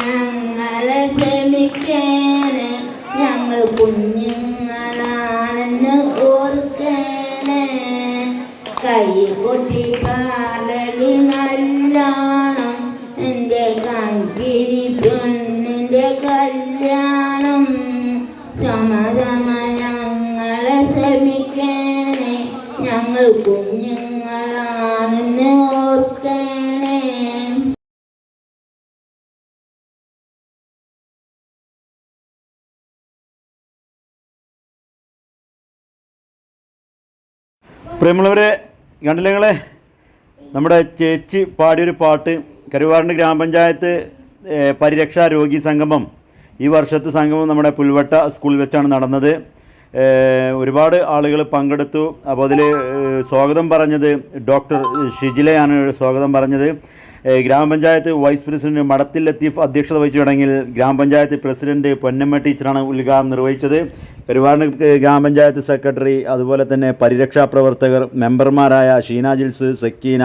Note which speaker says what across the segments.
Speaker 1: ഞങ്ങളെ ക്ഷമിക്കേനെ ഞങ്ങൾ കുഞ്ഞുങ്ങളാണെന്ന് ഓർക്കേനെ. കൈ കൊട്ടി പാടലി നല്ലോണം എന്റെ കല്യാണം സമതമ ഞങ്ങളെ ക്ഷമിക്കേനെ ഞങ്ങൾ കുഞ്ഞുങ്ങളാണെന്ന്
Speaker 2: പ്രിയമുള്ളവരെ കണ്ടില്ലേ നിങ്ങളെ നമ്മുടെ ചേച്ചി പാടിയൊരു പാട്ട് കരുവാറിന്റെ ഗ്രാമപഞ്ചായത്ത് പരിരക്ഷാ രോഗി സംഗമം. ഈ വർഷത്തെ സംഗമം നമ്മുടെ പുൽവട്ട സ്കൂളിൽ വെച്ചാണ് നടന്നത്. ഒരുപാട് ആളുകൾ പങ്കെടുത്തു. അപ്പോൾ അതിൽ സ്വാഗതം പറഞ്ഞത് ഡോക്ടർ ഷിജിലയാണ് സ്വാഗതം പറഞ്ഞത്. ഗ്രാമപഞ്ചായത്ത് വൈസ് പ്രസിഡന്റ് മടത്തിൽ ലത്തീഫ് അധ്യക്ഷത വഹിച്ച ചടങ്ങിൽ ഗ്രാമപഞ്ചായത്ത് പ്രസിഡന്റ് പൊന്നമ്മ ടീച്ചറാണ് ഉദ്ഘാടനം നിർവഹിച്ചത്. പെരുവാറിന് ഗ്രാമപഞ്ചായത്ത് സെക്രട്ടറി അതുപോലെ തന്നെ പരിരക്ഷാ പ്രവർത്തകർ മെമ്പർമാരായ ഷീന ജിൽസ് സക്കീന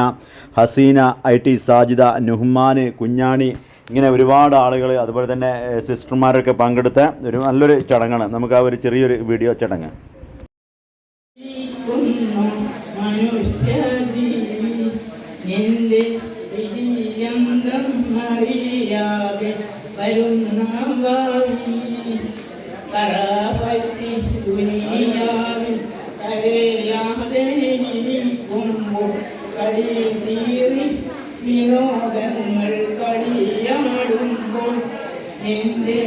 Speaker 2: ഹസീന ഐ ടി സാജിദ നുഹ്മാന് കുഞ്ഞാണി ഇങ്ങനെ ഒരുപാട് ആളുകൾ അതുപോലെ തന്നെ സിസ്റ്റർമാരൊക്കെ പങ്കെടുത്ത ഒരു നല്ലൊരു ചടങ്ങാണ്. നമുക്ക് ആ ഒരു ചെറിയൊരു വീഡിയോ ചടങ്ങ്.
Speaker 3: അറിയാതെ വരുന്ന ഭാവി കറാപറ്റി ദുനിയാവിൽ കളി വിനോദങ്ങൾ കളിയാടുമ്പോൾ
Speaker 4: എന്റെ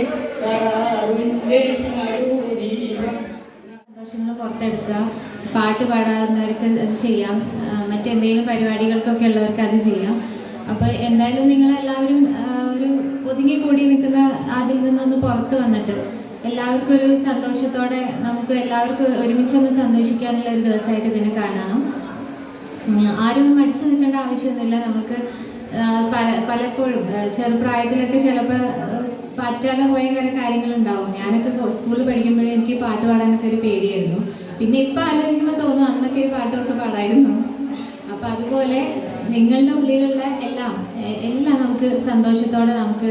Speaker 4: പാട്ട് പാടാവുന്നവർക്ക് അത് ചെയ്യാം. മറ്റെന്തെങ്കിലും പരിപാടികൾക്കൊക്കെ ഉള്ളവർക്ക് അത് ചെയ്യാം. അപ്പോൾ എന്തായാലും നിങ്ങൾ എല്ലാവരും ഒരു ഒതുങ്ങി കൂടി നിൽക്കുന്ന അതിൽ നിന്നൊന്ന് പുറത്ത് വന്നിട്ട് എല്ലാവർക്കും ഒരു സന്തോഷത്തോടെ നമുക്ക് എല്ലാവർക്കും ഒരുമിച്ചൊന്ന് സന്തോഷിക്കാനുള്ള ഒരു ദിവസമായിട്ട് ഇതിനെ കാണണം ആരും മടിച്ചു നിൽക്കേണ്ട ആവശ്യമൊന്നുമില്ല. നമുക്ക് പല പലപ്പോഴും ചെറുപ്രായത്തിലൊക്കെ ചിലപ്പോൾ പറ്റാതെ പോയ കുറെ കാര്യങ്ങളുണ്ടാവും. ഞാനൊക്കെ സ്കൂളിൽ പഠിക്കുമ്പോഴേ എനിക്ക് പാട്ട് പാടാനൊക്കെ ഒരു പേടിയായിരുന്നു. പിന്നെ ഇപ്പം ആലോചിക്കുമ്പോൾ തോന്നും അന്നൊക്കെ ഒരു പാട്ടൊക്കെ പാടായിരുന്നു. അപ്പം അതുപോലെ നിങ്ങളുടെ ഉള്ളിലുള്ള എല്ലാം എല്ലാം നമുക്ക് സന്തോഷത്തോടെ നമുക്ക്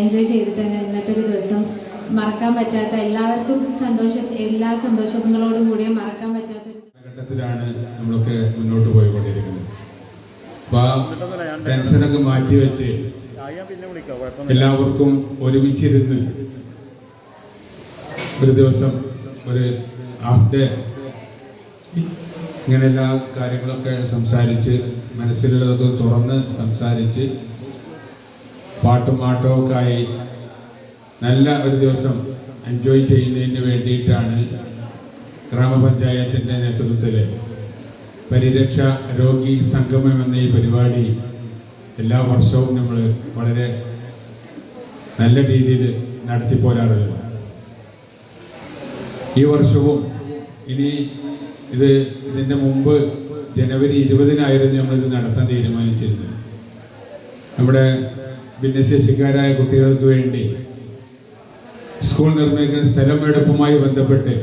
Speaker 4: എൻജോയ് ചെയ്തിട്ട് ഇന്നത്തെ ഒരു ദിവസം മറക്കാൻ പറ്റാത്ത എല്ലാവർക്കും സന്തോഷം എല്ലാ സന്തോഷങ്ങളോടും കൂടിയും മറക്കാൻ പറ്റാത്ത
Speaker 5: ഘട്ടത്തിലാണ് നമ്മളൊക്കെ മുന്നോട്ട് പോയിക്കൊണ്ടിരിക്കുന്നത്. അപ്പൊ ആ മാറ്റിവെച്ച് എല്ലാവർക്കും ഒരുമിച്ചിരുന്ന് ഒരു ദിവസം ഒരു ആഫ്റ്റർ ഇങ്ങനെ എല്ലാ കാര്യങ്ങളൊക്കെ സംസാരിച്ച് മനസ്സിലുള്ളതൊക്കെ തുറന്ന് സംസാരിച്ച് പാട്ടും ഒക്കെ ആയി നല്ല ഒരു ദിവസം എൻജോയ് ചെയ്യുന്നതിന് വേണ്ടിയിട്ടാണ് ഗ്രാമപഞ്ചായത്തിന്റെ നേതൃത്വത്തിൽ പരിരക്ഷ രോഗി സംഗമം എന്ന ഈ പരിപാടി എല്ലാ വർഷവും നമ്മൾ വളരെ നല്ല രീതിയിൽ നടത്തിപ്പോരാറുള്ളത്. ഈ വർഷവും ഇനി ഇത് ഇതിന്റെ മുമ്പ് ജനുവരി ഇരുപതിനായിരുന്നു നമ്മളിത് നടത്താൻ തീരുമാനിച്ചിരുന്നത്. നമ്മുടെ ഭിന്നശേഷിക്കാരായ കുട്ടികൾക്ക് വേണ്ടി സ്കൂൾ നിർമ്മിക്കുന്ന സ്ഥലം എടുപ്പുമായി ബന്ധപ്പെട്ട്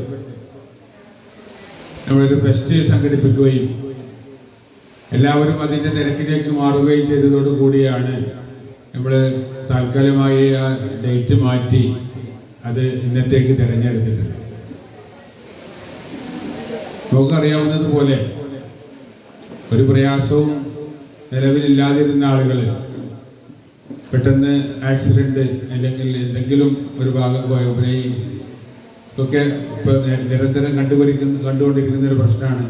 Speaker 5: നമ്മളൊരു ഫെസ്റ്റ് സംഘടിപ്പിക്കുകയും എല്ലാവരും അതിന്റെ തിരക്കിലേക്ക് മാറുകയും ചെയ്തതോടു കൂടിയാണ് നമ്മൾ താൽക്കാലികമായി ആ ഡേറ്റ് മാറ്റി അത് ഇന്നത്തേക്ക് തിരഞ്ഞെടുത്തിട്ടുണ്ട് നമുക്കറിയാവുന്നതുപോലെ ഒരു പ്രയാസവും നിലവിലില്ലാതിരുന്ന ആളുകൾ പെട്ടെന്ന് ആക്സിഡന്റ് അല്ലെങ്കിൽ എന്തെങ്കിലും ഒരു ഭാഗം ഇതൊക്കെ ഇപ്പോൾ നിരന്തരം കണ്ടുപിടിക്കുന്ന കണ്ടുകൊണ്ടിരിക്കുന്ന ഒരു പ്രശ്നമാണ്.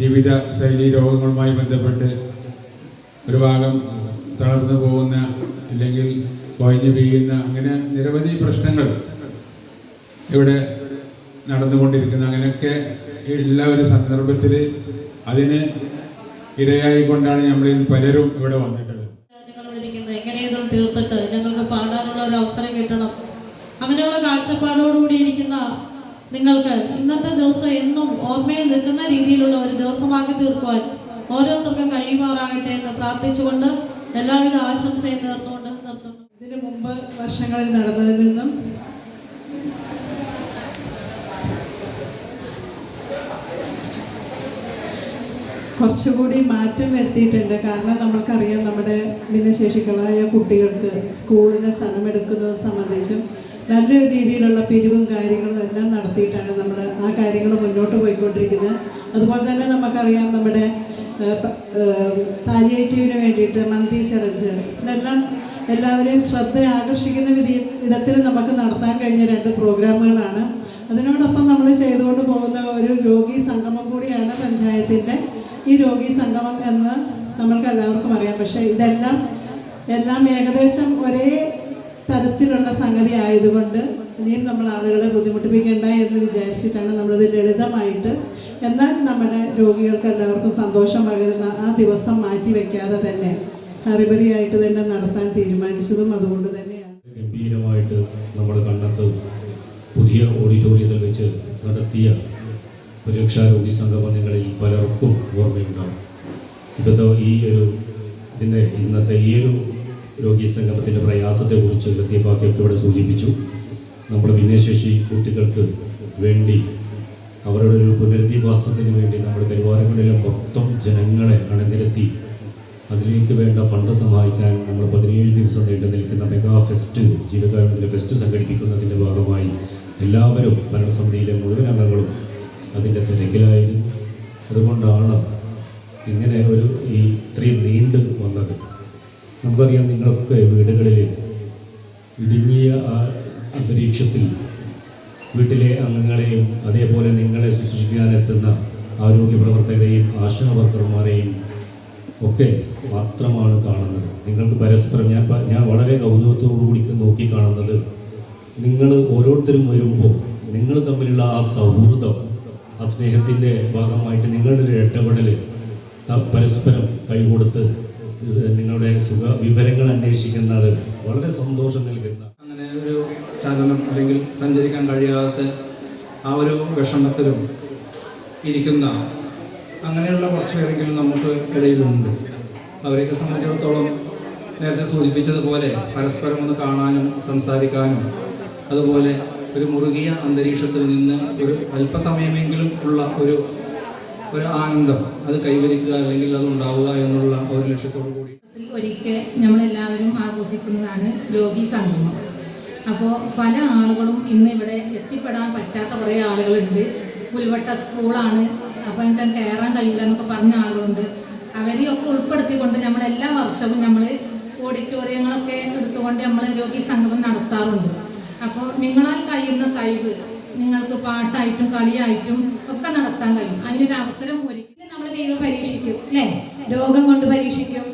Speaker 5: ജീവിത ശൈലി രോഗങ്ങളുമായി ബന്ധപ്പെട്ട് ഒരു ഭാഗം തളർന്നു പോകുന്ന അല്ലെങ്കിൽ കൊഴഞ്ഞു വീഴുന്ന അങ്ങനെ നിരവധി പ്രശ്നങ്ങൾ ഇവിടെ നടന്നുകൊണ്ടിരിക്കുന്ന. അങ്ങനെയൊക്കെ ഉള്ള ഒരു സന്ദർഭത്തിൽ അതിന് ഇരയായിക്കൊണ്ടാണ് നമ്മളിൽ പലരും ഇവിടെ വന്നിട്ടുള്ളത്.
Speaker 6: എങ്ങനെയൊന്നും തീർത്തിട്ട് ഞങ്ങൾക്ക് പാടാനുള്ള ഒരു അവസരം കിട്ടണം. അങ്ങനെയുള്ള കാഴ്ചപ്പാടോടുകൂടി ഇരിക്കുന്ന നിങ്ങൾക്ക് ഇന്നത്തെ ദിവസം എന്നും ഓർമ്മയിൽ നിൽക്കുന്ന രീതിയിലുള്ള ഒരു ദിവസമാക്കി തീർക്കുവാൻ ഓരോരുത്തർക്കും കഴിയുമാറാകട്ടെ എന്ന് പ്രാർത്ഥിച്ചുകൊണ്ട് എല്ലാവിധ ആശംസയും നേർന്നുകൊണ്ട് നിർത്തുന്നു.
Speaker 3: ഇതിനു മുമ്പ് വർഷങ്ങളിൽ നടന്നതിൽ നിന്നും കുറച്ചുകൂടി മാറ്റം വരുത്തിയിട്ടുണ്ട്. കാരണം നമ്മൾക്കറിയാം നമ്മുടെ ഭിന്നശേഷികളായ കുട്ടികൾക്ക് സ്കൂളിന് സ്ഥലമെടുക്കുന്നത് സംബന്ധിച്ചും നല്ല രീതിയിലുള്ള പിരിവും കാര്യങ്ങളും എല്ലാം നടത്തിയിട്ടാണ് നമ്മൾ ആ കാര്യങ്ങൾ മുന്നോട്ട് പോയിക്കൊണ്ടിരിക്കുന്നത്. അതുപോലെ തന്നെ നമുക്കറിയാം നമ്മുടെ പാലിയേറ്റീവിന് വേണ്ടിയിട്ട് മന്തി ചലഞ്ച് ഇതെല്ലാം എല്ലാവരെയും ശ്രദ്ധ ആകർഷിക്കുന്ന വിധി വിധത്തിൽ നമുക്ക് നടത്താൻ കഴിഞ്ഞ രണ്ട് പ്രോഗ്രാമുകളാണ്. അതിനോടൊപ്പം നമ്മൾ ചെയ്തുകൊണ്ട് പോകുന്ന ഒരു രോഗി സംഗമം കൂടിയാണ് പഞ്ചായത്തിന്റെ ഈ രോഗി സംഗമം എന്ന് നമ്മൾക്ക് എല്ലാവർക്കും അറിയാം. പക്ഷേ ഇതെല്ലാം എല്ലാം ഏകദേശം ഒരേ തരത്തിലുള്ള സംഗതി ആയതുകൊണ്ട് ഇനിയും നമ്മൾ ആളുകളെ ബുദ്ധിമുട്ടിപ്പിക്കേണ്ട എന്ന് വിചാരിച്ചിട്ടാണ് നമ്മളിത് ലളിതമായിട്ട്. എന്നാൽ നമ്മുടെ രോഗികൾക്ക് എല്ലാവർക്കും സന്തോഷം പകരുന്ന ആ ദിവസം മാറ്റി വെക്കാതെ തന്നെ ഹറിബറിയായിട്ട് തന്നെ നടത്താൻ തീരുമാനിച്ചതും അതുകൊണ്ട് തന്നെയാണ്.
Speaker 7: ഗംഭീരമായിട്ട് നമ്മൾ കണ്ടെത്തും. പുതിയ ഓഡിറ്റോറിയത്തിൽ വെച്ച് നടത്തിയ പരീക്ഷാരോഗി സംഗമം നിങ്ങളിൽ പലർക്കും ഓർമ്മയുണ്ടാവും. ഇപ്പോഴത്തെ ഈ ഒരു ഇതിന്റെ ഇന്നത്തെ ഈ ഒരു രോഗി സംഗമത്തിന്റെ പ്രയാസത്തെക്കുറിച്ച് ലത്തീഫാക്കിയൊക്കെ ഇവിടെ സൂചിപ്പിച്ചു. നമ്മുടെ ഭിന്നശേഷി കുട്ടികൾക്ക് വേണ്ടി അവരുടെ ഒരു പുനരധിവാസത്തിന് വേണ്ടി നമ്മുടെ പരിവാരങ്ങളിലെ മൊത്തം ജനങ്ങളെ അണിനിരത്തി അതിലേക്ക് വേണ്ട ഫണ്ട് സഹായിക്കാൻ നമ്മൾ പതിനേഴ് ദിവസം നീണ്ടു നിൽക്കുന്ന മെഗാ ഫെസ്റ്റ് ജീവകാരുണ്യ ഫെസ്റ്റ് സംഘടിപ്പിക്കുന്നതിന്റെ ഭാഗമായി എല്ലാവരും ഭരണസമിതിയിലെ മുഴുവൻ അംഗങ്ങളും അതിന്റെ തിരക്കിലായിരുന്നു അതുകൊണ്ടാണ് ഇങ്ങനെ ഒരു ഈ ഇത്രയും നീണ്ടു വന്നത്. നമുക്കറിയാം നിങ്ങളൊക്കെ വീടുകളിൽ ഇടുങ്ങിയ ആ അന്തരീക്ഷത്തിൽ വീട്ടിലെ അംഗങ്ങളെയും അതേപോലെ നിങ്ങളെ ശുശ്രൂഷിക്കാനെത്തുന്ന ആരോഗ്യ പ്രവർത്തകരെയും ആശാ വർക്കർമാരെയും ഒക്കെ മാത്രമാണ് കാണുന്നത്. നിങ്ങൾക്ക് പരസ്പരം ഞാൻ ഞാൻ വളരെ കൗതുകത്തോടുകൂടി നോക്കി കാണുന്നത്. നിങ്ങൾ ഓരോരുത്തരും വരുമ്പോൾ നിങ്ങൾ തമ്മിലുള്ള ആ സൗഹൃദം ആ സ്നേഹത്തിന്റെ ഭാഗമായിട്ട് നിങ്ങളുടെ ഒരു ഇടപെടൽ പരസ്പരം കൈകൊടുത്ത് നിങ്ങളുടെ സുഖ വിവരങ്ങൾ അന്വേഷിക്കുന്നത് വളരെ സന്തോഷം നൽകുന്ന
Speaker 8: അങ്ങനെ ഒരു ചലനം അല്ലെങ്കിൽ സഞ്ചരിക്കാൻ കഴിയാത്ത ആ ഒരു വിഷമത്തിലും ഇരിക്കുന്ന അങ്ങനെയുള്ള കുറച്ച് പേരെങ്കിലും നമുക്ക് ഇടയിലുണ്ട്. അവരെയൊക്കെ സംബന്ധിച്ചിടത്തോളം നേരത്തെ സൂചിപ്പിച്ചതുപോലെ പരസ്പരം ഒന്ന് കാണാനും സംസാരിക്കാനും അതുപോലെ ഒരു മുറുകിയ അന്തരീക്ഷത്തിൽ നിന്ന് ഒരു അല്പസമയമെങ്കിലും ഉള്ള ഒരു ഒരു ആനന്ദം അത് കൈവരിക്കുക അല്ലെങ്കിൽ അത് ഉണ്ടാവുക എന്നുള്ള ഒരു ലക്ഷ്യത്തോടു കൂടി.
Speaker 9: ഒരിക്കൽ നമ്മളെല്ലാവരും ആഘോഷിക്കുന്നതാണ് രോഗി സംഗമം. അപ്പോൾ പല ആളുകളും ഇന്ന് ഇവിടെ എത്തിപ്പെടാൻ പറ്റാത്ത കുറേ ആളുകളുണ്ട്. പുൽവട്ട സ്കൂളാണ്. അപ്പോൾ എനിക്ക് കയറാൻ കഴിയില്ല എന്നൊക്കെ പറഞ്ഞ ആളുകളുണ്ട്. അവരെയൊക്കെ ഉൾപ്പെടുത്തിക്കൊണ്ട് നമ്മൾ എല്ലാ വർഷവും നമ്മൾ ഓഡിറ്റോറിയങ്ങളൊക്കെ എടുത്തുകൊണ്ട് നമ്മൾ രോഗി സംഗമം നടത്താറുണ്ട്. അപ്പോൾ നിങ്ങളാൽ കഴിയുന്ന കഴിവ് നിങ്ങൾക്ക് പാട്ടായിട്ടും കളിയായിട്ടും ഒക്കെ നടത്താൻ കഴിയും. അതിനൊരു അവസരം ഒരുക്കി നമ്മൾ ദൈവം പരീക്ഷിക്കും അല്ലേ? രോഗം കൊണ്ട് പരീക്ഷിക്കും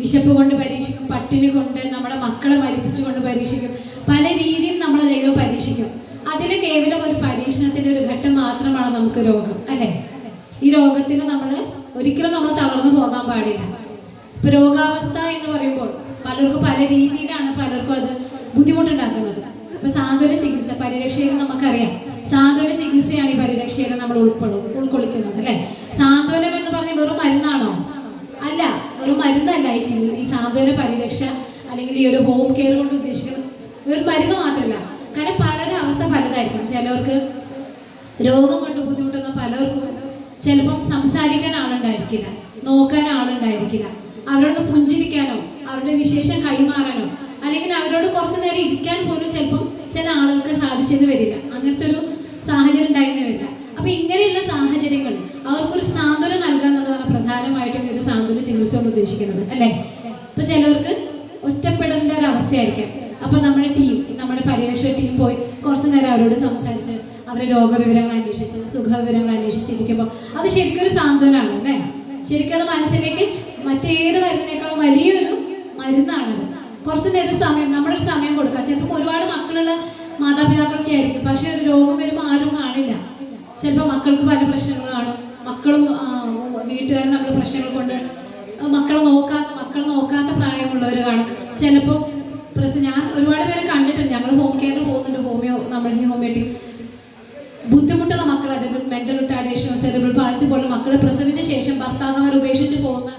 Speaker 9: വിശപ്പ് കൊണ്ട് പരീക്ഷിക്കും പട്ടിണി കൊണ്ട് നമ്മുടെ മക്കളെ മരിപ്പിച്ചുകൊണ്ട് പരീക്ഷിക്കും പല രീതിയിൽ നമ്മൾ ദൈവം പരീക്ഷിക്കും. അതിൽ കേവലം ഒരു പരീക്ഷണത്തിന്റെ ഒരു ഘട്ടം മാത്രമാണ് നമുക്ക് രോഗം അല്ലേ? ഈ രോഗത്തിൽ നമ്മൾ ഒരിക്കലും നമ്മൾ തളർന്നു പോകാൻ പാടില്ല. ഇപ്പൊ രോഗാവസ്ഥ എന്ന് പറയുമ്പോൾ പലർക്കും പല രീതിയിലാണ് പലർക്കും അത് ബുദ്ധിമുട്ടുണ്ടാക്കുന്നത്. ഇപ്പൊ സാന്ത്വന ചികിത്സ പരിരക്ഷയിൽ നമുക്കറിയാം. സാന്ത്വന ചികിത്സയാണ് ഈ പരിരക്ഷയിൽ നമ്മൾ ഉൾപ്പെടും ഉൾക്കൊള്ളിക്കുന്നത് അല്ലെ? സാന്ത്വനം എന്ന് പറഞ്ഞ വെറും മരുന്നാണോ? അല്ല ഒരു മരുന്നല്ല ഈ ചികിത്സ ഈ സാന്ത്വന പരിരക്ഷ അല്ലെങ്കിൽ ഈ ഒരു ഹോം കെയർ കൊണ്ട് ഉദ്ദേശിക്കുന്നത് ഒരു മരുന്ന് മാത്രമല്ല കാരണം പലരുടെ അവസ്ഥ പലതായിരിക്കും. ചിലവർക്ക് രോഗം കൊണ്ട് ബുദ്ധിമുട്ടുന്ന പലർക്കും ചിലപ്പം സംസാരിക്കാൻ ആളുണ്ടായിരിക്കില്ല നോക്കാൻ ആളുണ്ടായിരിക്കില്ല. അവരോട് പുഞ്ചിരിക്കാനോ അവരുടെ വിശേഷം കൈമാറാനോ അല്ലെങ്കിൽ അവരോട് കുറച്ചു നേരം ഇരിക്കാൻ പോലും ചിലപ്പം ചില ആളുകൾക്ക് സാധിച്ചെന്ന് വരില്ല. അങ്ങനത്തെ ഒരു സാഹചര്യം ഉണ്ടായിരുന്നു വരില്ല. അപ്പൊ ഇങ്ങനെയുള്ള സാഹചര്യങ്ങൾ അവർക്കൊരു സാന്ത്വനം നൽകുക എന്നതാണ് പ്രധാനമായിട്ടും ഒരു സാന്ത്വന ചികിത്സ കൊണ്ട് ഉദ്ദേശിക്കുന്നത് അല്ലേ? ഇപ്പൊ ചിലവർക്ക് ഒറ്റപ്പെടലിന്റെ ഒരു അവസ്ഥയായിരിക്കാം. അപ്പൊ നമ്മുടെ ടീം നമ്മുടെ പരിരക്ഷ ടീം പോയി കുറച്ചു നേരം അവരോട് സംസാരിച്ച് അവരെ രോഗവിവരങ്ങൾ അന്വേഷിച്ച് സുഖവിവരങ്ങൾ അന്വേഷിച്ചിരിക്കുമ്പോൾ അത് ശരിക്കും ഒരു സാന്ത്വനമാണ് അല്ലേ? ശരിക്കും അത് മനസ്സിലേക്ക് മറ്റേത് മരുന്നിനേക്കാളും വലിയൊരു മരുന്നാണത്. കുറച്ചു നേരം സമയം നമ്മുടെ സമയം കൊടുക്കുക ചിലപ്പോൾ ഒരുപാട് മക്കളുള്ള മാതാപിതാക്കളൊക്കെ ആയിരിക്കും. പക്ഷെ ഒരു രോഗം വരുമ്പോൾ ആരും കാണില്ല. ചിലപ്പോൾ മക്കൾക്ക് പല പ്രശ്നങ്ങൾ കാണും. മക്കളും വീട്ടുകാരും നമ്മൾ പ്രശ്നങ്ങൾ കൊണ്ട് മക്കളെ നോക്കാത്ത മക്കൾ നോക്കാത്ത പ്രായമുള്ളവർ കാണും. ചിലപ്പോൾ പ്രശ്നം ഞാൻ ഒരുപാട് പേരെ കണ്ടിട്ടുണ്ട്. ഞങ്ങൾ ഹോം കെയറിൽ പോകുന്നുണ്ട്. ഹോമിയോ നമ്മൾ ഹോമിയോട്ടിക് ബുദ്ധിമുട്ടുള്ള മക്കൾ അതായത് മെന്റൽ റിട്ടാർഡേഷനോ സെറിബ്രൽ പാൾസി പോലുള്ള മക്കൾ പ്രസവിച്ച ശേഷം ഭർത്താക്കന്മാർ ഉപേക്ഷിച്ച് പോകുന്ന